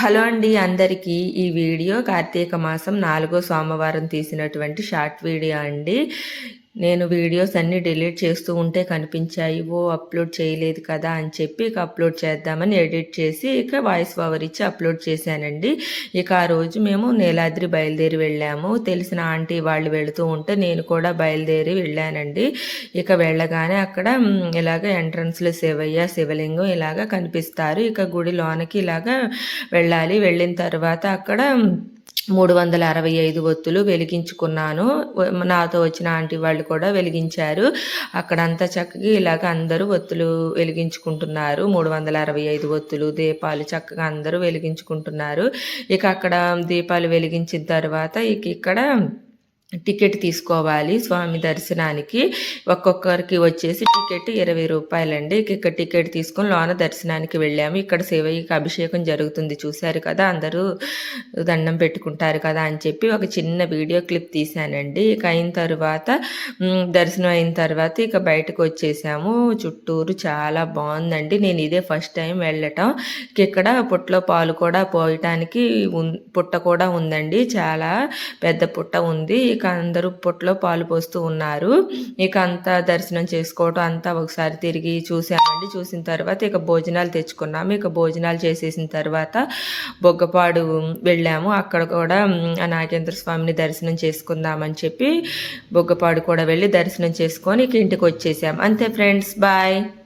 Hello అండి అందరికీ. ఈ వీడియో కార్తీక మాసం నాలుగో సోమవారం తీసినటువంటి షార్ట్ వీడియో అండి. నేను వీడియోస్ అన్నీ డిలీట్ చేస్తూ ఉంటే కనిపించాయి ఓ అప్లోడ్ చేయలేదు కదా అని చెప్పి ఇక అప్లోడ్ చేద్దామని ఎడిట్ చేసి ఇక వాయిస్ ఓవర్ ఇచ్చి అప్లోడ్ చేశానండి. ఇక ఆ రోజు మేము నీలాద్రి బయలుదేరి వెళ్ళాము. తెలిసిన ఆంటీ వాళ్ళు వెళుతూ ఉంటే నేను కూడా బయలుదేరి వెళ్ళానండి. ఇక వెళ్ళగానే అక్కడ ఇలాగ ఎంట్రన్స్లో శివయ్య శివలింగం ఇలాగ కనిపిస్తారు. ఇక గుడి లోనకి ఇలాగ వెళ్ళాలి. వెళ్ళిన తర్వాత అక్కడ మూడు వందల అరవై ఐదు ఒత్తులు వెలిగించుకున్నాను. నాతో వచ్చిన ఆంటీ వాళ్ళు కూడా వెలిగించారు. అక్కడంతా చక్కగా ఇలాగ అందరూ ఒత్తులు వెలిగించుకుంటున్నారు. మూడు వందల అరవై ఐదు ఒత్తులు దీపాలు చక్కగా అందరూ వెలిగించుకుంటున్నారు. ఇక అక్కడ దీపాలు వెలిగించిన తర్వాత ఇక ఇక్కడ టికెట్ తీసుకోవాలి స్వామి దర్శనానికి. ఒక్కొక్కరికి వచ్చేసి టికెట్ ఇరవై రూపాయలండి. ఇక్కడ టికెట్ తీసుకొని లోన దర్శనానికి వెళ్ళాము. ఇక్కడ శివయ్యకి అభిషేకం జరుగుతుంది. చూశారు కదా అందరూ దండం పెట్టుకుంటారు కదా అని చెప్పి ఒక చిన్న వీడియో క్లిప్ తీశానండి. ఇక అయిన తర్వాత దర్శనం అయిన తర్వాత ఇక బయటకు వచ్చేసాము. చుట్టూరు చాలా బాగుందండి. నేను ఇదే ఫస్ట్ టైం వెళ్ళటం. ఇక్కడ పుట్టలో పాలు కూడా పోయటానికి పుట్ట కూడా ఉందండి. చాలా పెద్ద పుట్ట ఉంది. ఇక అందరూ పొట్లో పాలు పోస్తూ ఉన్నారు. ఇక అంతా దర్శనం చేసుకోవటం అంతా ఒకసారి తిరిగి చూసామండి చూసిన తర్వాత ఇక భోజనాలు తెచ్చుకున్నాము. ఇక భోజనాలు చేసేసిన తర్వాత బొగ్గపాడు వెళ్ళాము. అక్కడ కూడా ఆ నాగేంద్ర స్వామిని దర్శనం చేసుకుందామని చెప్పి బొగ్గపాడు కూడా వెళ్ళి దర్శనం చేసుకొని ఇక ఇంటికి వచ్చేసాం అంతే ఫ్రెండ్స్ బాయ్.